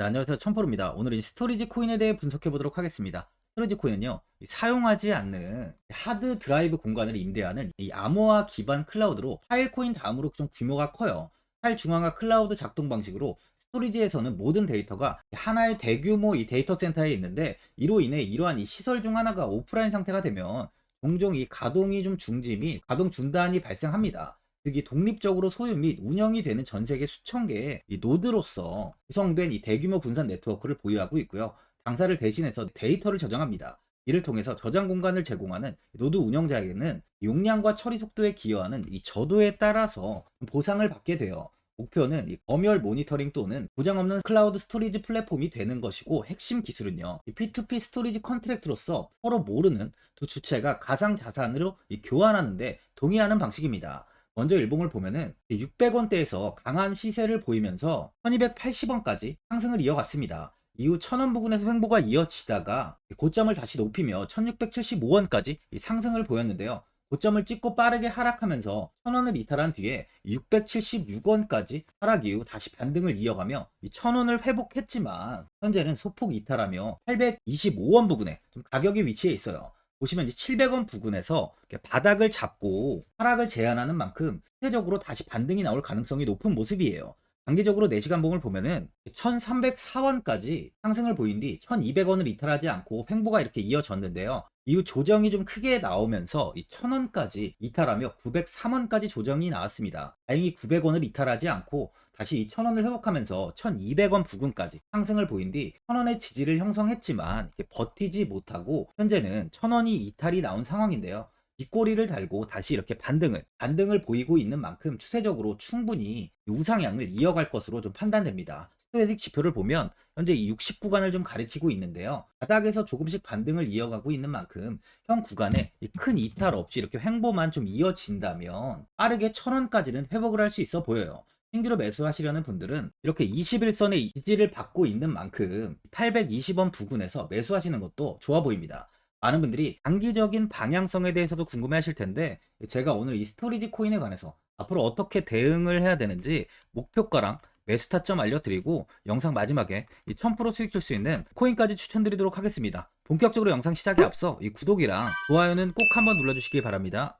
네, 안녕하세요. 천포로입니다. 오늘은 스토리지 코인에 대해 분석해 보도록 하겠습니다. 스토리지 코인은요, 이 사용하지 않는 하드 드라이브 공간을 임대하는 이 암호화 기반 클라우드로 파일 코인 다음으로 좀 규모가 커요. 파일 중앙화 클라우드 작동 방식으로 스토리지에서는 모든 데이터가 하나의 대규모 이 데이터 센터에 있는데 이로 인해 이러한 이 시설 중 하나가 오프라인 상태가 되면 종종 이 가동이 좀 중지 및 가동 중단이 발생합니다. 특히 독립적으로 소유 및 운영이 되는 전 세계 수천 개의 이 노드로서 구성된 이 대규모 분산 네트워크를 보유하고 있고요. 당사를 대신해서 데이터를 저장합니다. 이를 통해서 저장 공간을 제공하는 노드 운영자에게는 용량과 처리 속도에 기여하는 이 저도에 따라서 보상을 받게 돼요. 목표는 이 검열 모니터링 또는 고장 없는 클라우드 스토리지 플랫폼이 되는 것이고 핵심 기술은요. 이 P2P 스토리지 컨트랙트로서 서로 모르는 두 주체가 가상 자산으로 이 교환하는데 동의하는 방식입니다. 먼저 일봉을 보면은 600원대에서 강한 시세를 보이면서 1280원까지 상승을 이어갔습니다. 이후 1000원 부근에서 횡보가 이어지다가 고점을 다시 높이며 1675원까지 상승을 보였는데요. 고점을 찍고 빠르게 하락하면서 1000원을 이탈한 뒤에 676원까지 하락 이후 다시 반등을 이어가며 1000원을 회복했지만 현재는 소폭 이탈하며 825원 부근에 좀 가격이 위치해 있어요. 보시면 이제 700원 부근에서 바닥을 잡고 하락을 제한하는 만큼 실제적으로 다시 반등이 나올 가능성이 높은 모습이에요. 단기적으로 4시간 봉을 보면은 1304원까지 상승을 보인 뒤 1200원을 이탈하지 않고 횡보가 이렇게 이어졌는데요. 이후 조정이 좀 크게 나오면서 이 1000원까지 이탈하며 903원까지 조정이 나왔습니다. 다행히 900원을 이탈하지 않고 다시 이 1000원을 회복하면서 1200원 부근까지 상승을 보인 뒤 1000원의 지지를 형성했지만 버티지 못하고 현재는 1000원이 이탈이 나온 상황인데요. 뒷꼬리를 달고 다시 이렇게 반등을 반등을 보이고 있는 만큼 추세적으로 충분히 우상향을 이어갈 것으로 좀 판단됩니다. 스토리직 지표를 보면 현재 이 60 구간을 좀 가리키고 있는데요. 바닥에서 조금씩 반등을 이어가고 있는 만큼 현 구간에 이큰 이탈 없이 이렇게 횡보만 좀 이어진다면 빠르게 1000원까지는 회복을 할 수 있어 보여요. 신규로 매수하시려는 분들은 이렇게 21선의 지지를 받고 있는 만큼 820원 부근에서 매수하시는 것도 좋아 보입니다. 많은 분들이 단기적인 방향성에 대해서도 궁금해 하실 텐데 제가 오늘 이 스토리지 코인에 관해서 앞으로 어떻게 대응을 해야 되는지 목표가랑 매수 타점 알려드리고 영상 마지막에 이 1000% 수익 줄 수 있는 코인까지 추천드리도록 하겠습니다. 본격적으로 영상 시작에 앞서 이 구독이랑 좋아요는 꼭 한번 눌러주시기 바랍니다.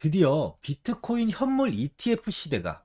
드디어 비트코인 현물 ETF 시대가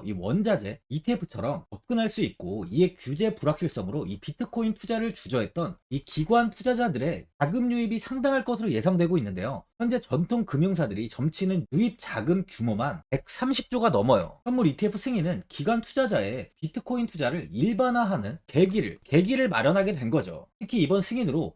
이 원자재 ETF처럼 접근할 수 있고 이에 규제 불확실성으로 이 비트코인 투자를 주저했던 이 기관 투자자들의 자금 유입이 상당할 것으로 예상되고 있는데요. 현재 전통 금융사들이 점치는 유입 자금 규모만 130조가 넘어요. 현물 ETF 승인은 기관 투자자의 비트코인 투자를 일반화하는 계기를 계기를 마련하게 된 거죠. 특히 이번 승인으로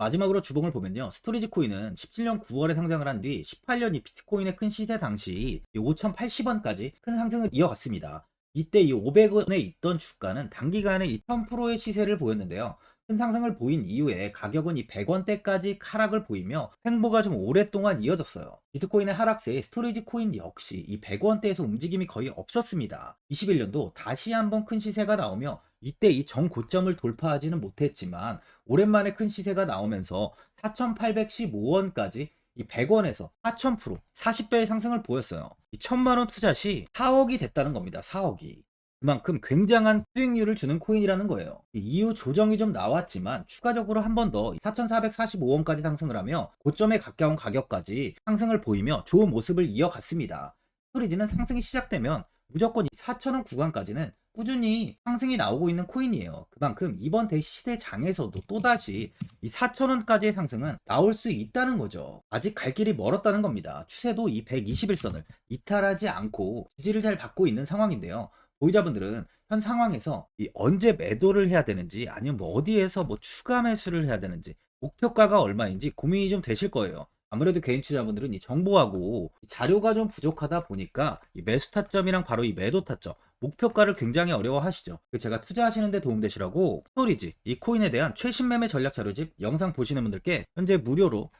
마지막으로 주봉을 보면요. 스토리지 코인은 17년 9월에 상장을 한 뒤 18년 이 비트코인의 큰 시세 당시 5,080원까지 큰 상승을 이어갔습니다. 이때 이 500원에 있던 주가는 단기간에 2,000%의 시세를 보였는데요. 큰 상승을 보인 이후에 가격은 이 100원대까지 하락을 보이며 횡보가 좀 오랫동안 이어졌어요. 비트코인의 하락세에 스토리지 코인 역시 이 100원대에서 움직임이 거의 없었습니다. 21년도 다시 한번 큰 시세가 나오며 이때 이 정고점을 돌파하지는 못했지만 오랜만에 큰 시세가 나오면서 4,815원까지 이 100원에서 4,000% 40배의 상승을 보였어요. 이 1,000만원 투자 시 4억이 됐다는 겁니다. 4억이. 그만큼 굉장한 수익률을 주는 코인이라는 거예요. 이후 조정이 좀 나왔지만 추가적으로 한 번 더 4,445원까지 상승을 하며 고점에 가까운 가격까지 상승을 보이며 좋은 모습을 이어갔습니다. 스토리지는 상승이 시작되면 무조건 4,000원 구간까지는 꾸준히 상승이 나오고 있는 코인이에요. 그만큼 이번 대시대 장에서도 또다시 이 4,000원까지의 상승은 나올 수 있다는 거죠. 아직 갈 길이 멀었다는 겁니다. 추세도 이 121선을 이탈하지 않고 지지를 잘 받고 있는 상황인데요. 보유자분들은 현 상황에서 이 언제 매도를 해야 되는지 아니면 뭐 어디에서 뭐 추가 매수를 해야 되는지 목표가가 얼마인지 고민이 좀 되실 거예요. 아무래도 개인 투자자분들은 이 정보하고 자료가 좀 부족하다 보니까 이 매수 타점이랑 바로 이 매도 타점 목표가를 굉장히 어려워하시죠. 그 제가 투자하시는데 도움되시라고 스토리지 이 코인에 대한 최신 매매 전략 자료집 영상 보시는 분들께 현재 무료로 이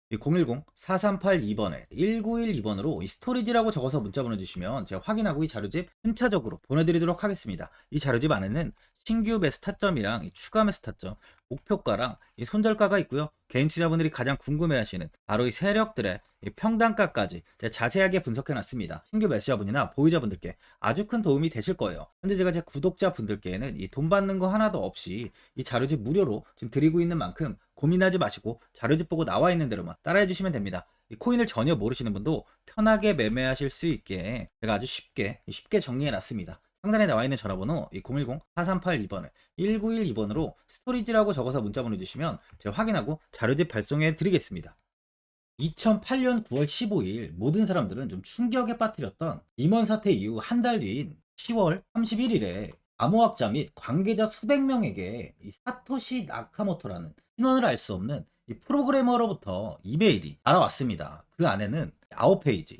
010-4382번에 1912번으로 이 스토리지라고 적어서 문자 보내주시면 제가 확인하고 이 자료집 순차적으로 보내드리도록 하겠습니다. 이 자료집 안에는 신규 매수 타점이랑 이 추가 매수 타점, 목표가랑 이 손절가가 있고요. 개인 투자분들이 가장 궁금해하시는 바로 이 세력들의 이 평단가까지 자세하게 분석해놨습니다. 신규 매수자분이나 보유자분들께 아주 큰 도움이 되실 거예요. 현재 제가 제 구독자분들께는 이 돈 받는 거 하나도 없이 이 자료집 무료로 지금 드리고 있는 만큼 고민하지 마시고 자료집 보고 나와 있는 대로만 따라해 주시면 됩니다. 이 코인을 전혀 모르시는 분도 편하게 매매하실 수 있게 제가 아주 쉽게 쉽게 정리해 놨습니다. 상단에 나와 있는 전화번호 010-4382번에 1912번으로 스토리지라고 적어서 문자 보내주시면 제가 확인하고 자료집 발송해 드리겠습니다. 2008년 9월 15일 모든 사람들은 좀 충격에 빠뜨렸던 임원 사태 이후 한 달 뒤인 10월 31일에 암호학자 및 관계자 수백 명에게 이 사토시 나카모토라는 신원을 알 수 없는 이 프로그래머로부터 이메일이 날아왔습니다. 그 안에는 9페이지,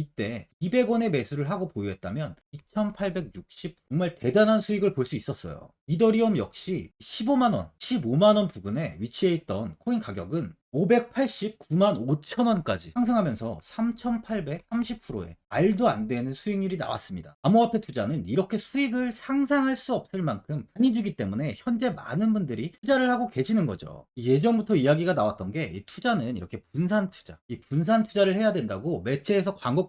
이때 200원의 매수를 하고 보유했다면 2,860 정말 대단한 수익을 볼 수 있었어요. 이더리움 역시 15만원, 15만원 부근에 위치해 있던 코인 가격은 589만 5천원까지 상승하면서 3,830%의 말도 안 되는 수익률이 나왔습니다. 암호화폐 투자는 이렇게 수익을 상상할 수 없을 만큼 많이 주기 때문에 현재 많은 분들이 투자를 하고 계시는 거죠. 예전부터 이야기가 나왔던 게이 투자는 이렇게 분산 투자, 이 분산 투자를 해야 된다고 매체에서 광고